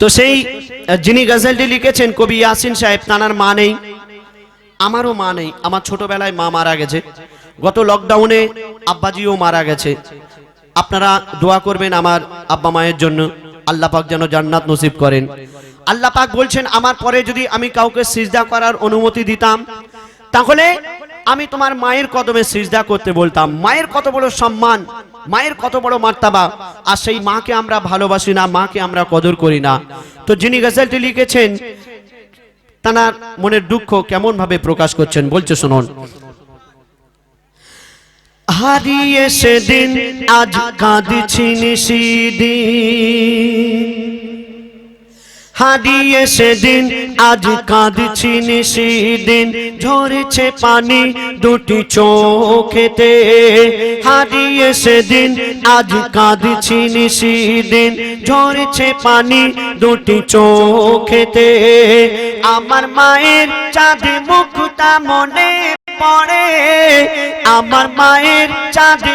তো সেই যিনি গজলটি লিখেছেন কবি ইয়াসিন সাহেব তানার মা নেই, আমারও মা নেই, আমার ছোটবেলায় মা মারা গেছে। গত লকডাউনে আব্বাজিও মারা গেছে। আপনারা দোয়া করবেন আমার আব্বা মায়ের জন্য, আল্লাহ পাক যেন জান্নাত নসিব করেন। আল্লাহ পাক বলছেন, আমার পরে যদি আমি কাউকে সিজদা করার অনুমতি দিতাম, তাহলে আমি তোমার মায়ের কদমে সিজদা করতে বলতাম। মায়ের কত বড় সম্মান মায়ের কত বড় মার্তাবা। আর সেই মাকে আমরা ভালোবাসি না, মাকে আমরা কদর করি না। তো যিনি গজলটি লিখেছেন, তানার মনের দুঃখ কেমন ভাবে প্রকাশ করছেন, বলছে শুনুন। হারিয়ে সেদিন আজ কাঁদছি নিশিদিন হারিয়ে সেদিন, আজ কাঁদছি নিশিদিন ঝরেছে পানি দুটি চোখেতে। হারিয়ে সেদিন, আজ কাঁদছি নিশিদিন ঝরেছে পানি দুটি চোখেতে। আমার মায়ের চাঁদে মুখটা মনে পড়ে। আমার মায়ের চাঁদে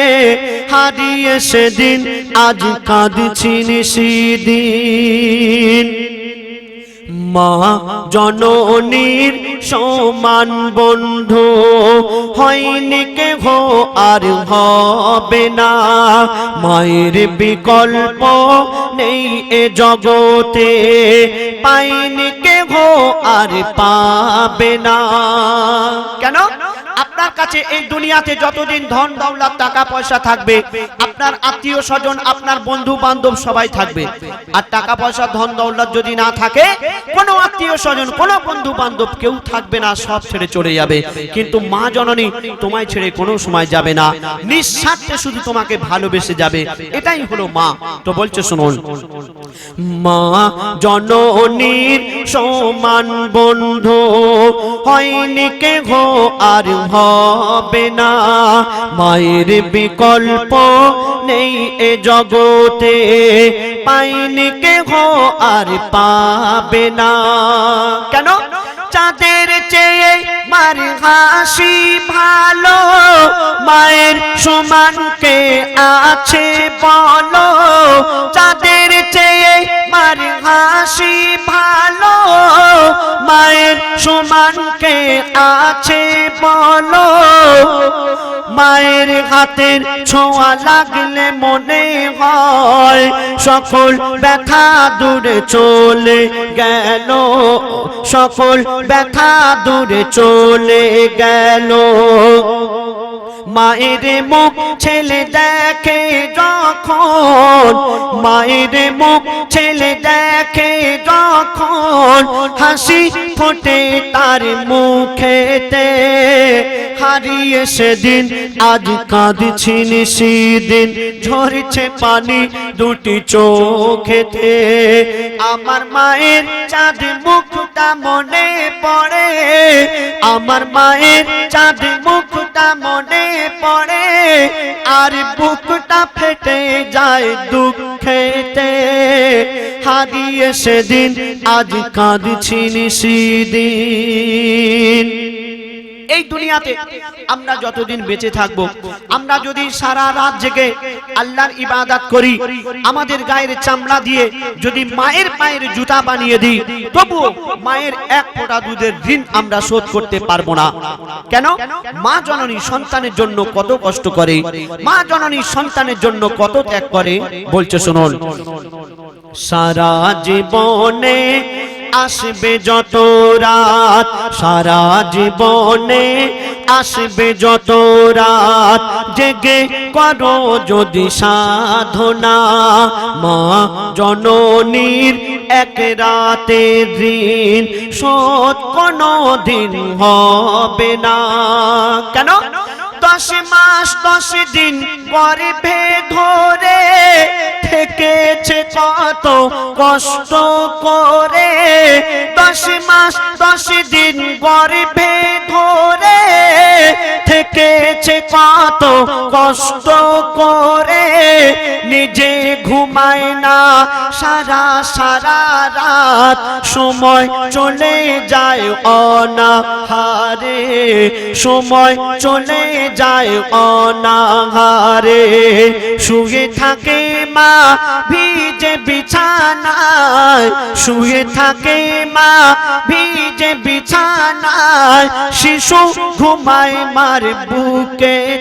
হারিয়ে সেদিন আজ কাঁদছি নিশিদিন মা জননীর সমান বন্ধু, হয়নি কেহ আর হবে না। মায়ের বিকল্প নেই এ জগতে, পাইনি কেহ আর পাবে না। কেন? আপনার কাছে এই দুনিয়াতে যতদিন ধন দৌলত, টাকা পয়সা থাকবে, আপনার আত্মীয় স্বজন, আপনার বন্ধু বান্ধব সবাই থাকবে। আর টাকা পয়সা, ধন দৌলত যদি না থাকে, কোনো আত্মীয় স্বজন, কোনো বন্ধু বান্ধব কেউ থাকবে না, সব ছেড়ে চলে যাবে। কিন্তু মা জননী তোমায় ছেড়ে কোনো সময় যাবে না। নিঃস্বার্থে শুধু তোমাকে ভালোবেসে যাবে। এটাই হলো মা। তো বলছে, শুনুন। মা জননীর সমান বন্ধু হয়নি কেহ, আর হবে না। মায়ের বিকল্প নেই এ জগতে। পাইনি কেহ আর পাবে না। কেন? চাঁদের চেয়ে মার হাসি ভালো। মায়ের সমান কে আছে বলো। চাঁদের চেয়ে মার হাসি ভালো। মায়ের সমান কে আছে বলো। মায়ের হাতের ছোঁয়া লাগলে মনে হয় সকল ব্যথা দূরে চলে গেল। সকল ব্যথা দূরে চলে গেল। মায়ের মুখ ছেলে দেখে যখন, মায়ের মুখ ছেলে দেখে যখন, হাসি ফোটে তার মুখেতে। হারিয়ে সেদিন, আজ কাঁদছি নিশিদিন ঝরছে পানি দুটি চোখেতে। আমার মায়ের চাঁদ মুখটা মনে পড়ে, আমার মায়ের চাঁদ মুখটা মনে আর বুকটা ফেটে যায় দুঃখেতে। হারিয়ে সেদিন আজ কাঁদছি নিশিদিন এই দুনিয়াতে আমরা যতদিন বেঁচে থাকব, আমরা যদি সারা রাত জেগে আল্লাহর ইবাদত করি, আমাদের গায়ের চামড়া দিয়ে যদি মায়ের পায়ের জুতা বানিয়ে দিই, তবু মায়ের এক ফোঁটা দুধের ঋণ আমরা শোধ করতে পারব না। কেন? মা জননী সন্তানের জন্য কত কষ্ট করে, মা জননী সন্তানের জন্য কত ত্যাগ করে, বলছে শুনুন। সারা জীবনে আসবে যত রাত, সারা জীবনে আসবে যত রাত। জেগে করো যদি সাধনা, মা জননীর এক রাতে ঋণ শোধ কোনো দিন হবে না। কেন? দশ মাস, দশ দিন গর্ভে ধরে থেকেছে কত কষ্ট করে। দশ মাস, দশ দিন গর্ভে ধরে থেকেছে কত কষ্ট করে নিজে ঘুমায় না। সারা সারা রাত সময় চলে যায় অনাহারে। সময় চলে যায় অনাহারে। শুয়ে থাকে মা, ভিজে বিছানায়। শুয়ে থাকে মা, ভিজে বিছানায়। শিশু ঘুমায় মার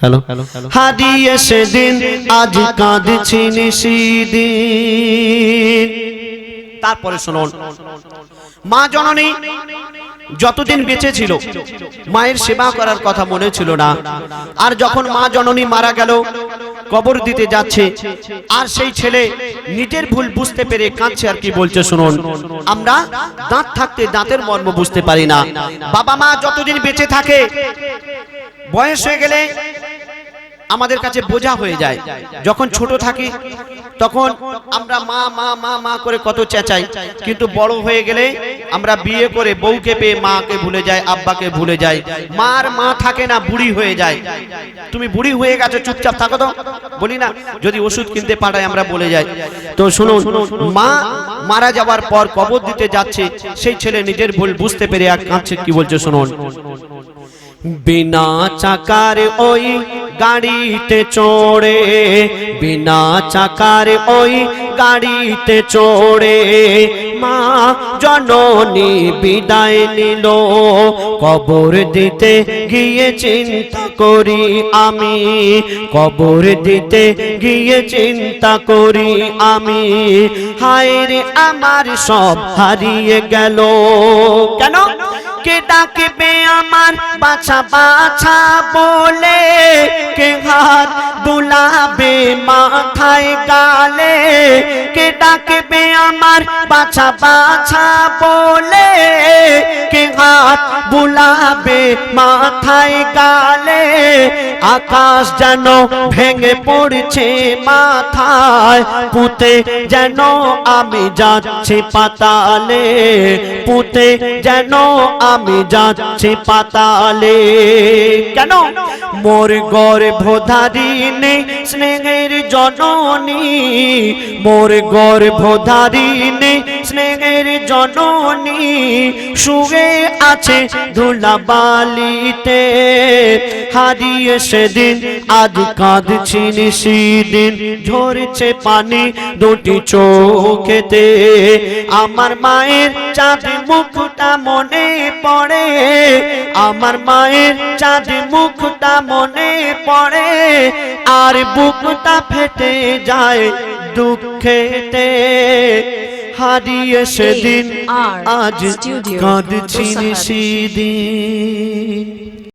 হ্যালো হারিয়ে সেদিন আজ কাঁদছি নিশিদিন তারপরে শুনুন। মা জননী যতদিন বেঁচে ছিল মায়ের সেবা করার কথা মনে ছিল না। আর যখন মা জননী মারা গেল কবর দিতে যাচ্ছে আর সেই ছেলে নিজের ভুল বুঝতে পেরে কাঁদছে আর কি বলছে শুনুন। আমরা দাঁত থাকতে দাঁতের মর্ম বুঝতে পারি না। বাবা মা যতদিন বেঁচে থাকে বয়স হয়ে গেলে আমাদের কাছে বোঝা হয়ে যায়। যখন ছোট থাকি তখন আমরা মা মা মা মা করে কত চেঁচাই। কিন্তু বড় হয়ে গেলে আমরা বিয়ে করে বউকে পেয়ে মাকে ভুলে যায় আব্বাকে ভুলে যায় মার মা থাকে না বুড়ি হয়ে যায়। তুমি বুড়ি হয়ে গেছো চুপচাপ থাকো তো। বলি না যদি ওষুধ কিনতে পাঠাই আমরা বলে যাই। তো শুনুন মা মারা যাওয়ার পর কবর দিতে যাচ্ছে। সেই ছেলে নিজের ভুল বুঝতে পেরে আর কাঁদছে কি বলছে শুনুন। বিনা চাকার ওই গাড়িতে চড়ে, বিনা চাকার ওই গাড়িতে চড়ে। মা জননী বিদায় নিল, কবর দিতে গিয়ে চিন্তা করি আমি। কবর দিতে গিয়ে চিন্তা করি আমি। হায় রে, আমার সব হারিয়ে গেল। কেন? কে ডাকবে আমার বাছা বাছা বলে, কে হাত বুলাবে মাথায় গালে, কে ডাকবে আমার বাছা বাছা বলে, কে হাত বুলাবে মাথায় গালে, আকাশ যেন ভেঙে পড়ছে মাথায়, পুঁতে যেন আমি যাচ্ছি পাতালে, পুঁতে যেন আমি যাচ্ছি পাতালে। কেন? মোর গর্ভধারিণী স্নেহের জননী। মোর গর্ভধারিণী স্নেহের জননী শুয়ে আছে ধুলাবালিতে। হারিয়ে সেদিন আজ কাঁদছি নিশিদিন, ঝরছে পানি দুটি চোখেতে। আমার মায়ের চাঁদ মুখটা মনে পড়ে, আমার মায়ের চাঁদ মুখটা মনে পড়ে, আর বুকটা ফেটে যায় দুঃখেতে। হারিয়ে সেদিন আজ কাঁদছি সেদিন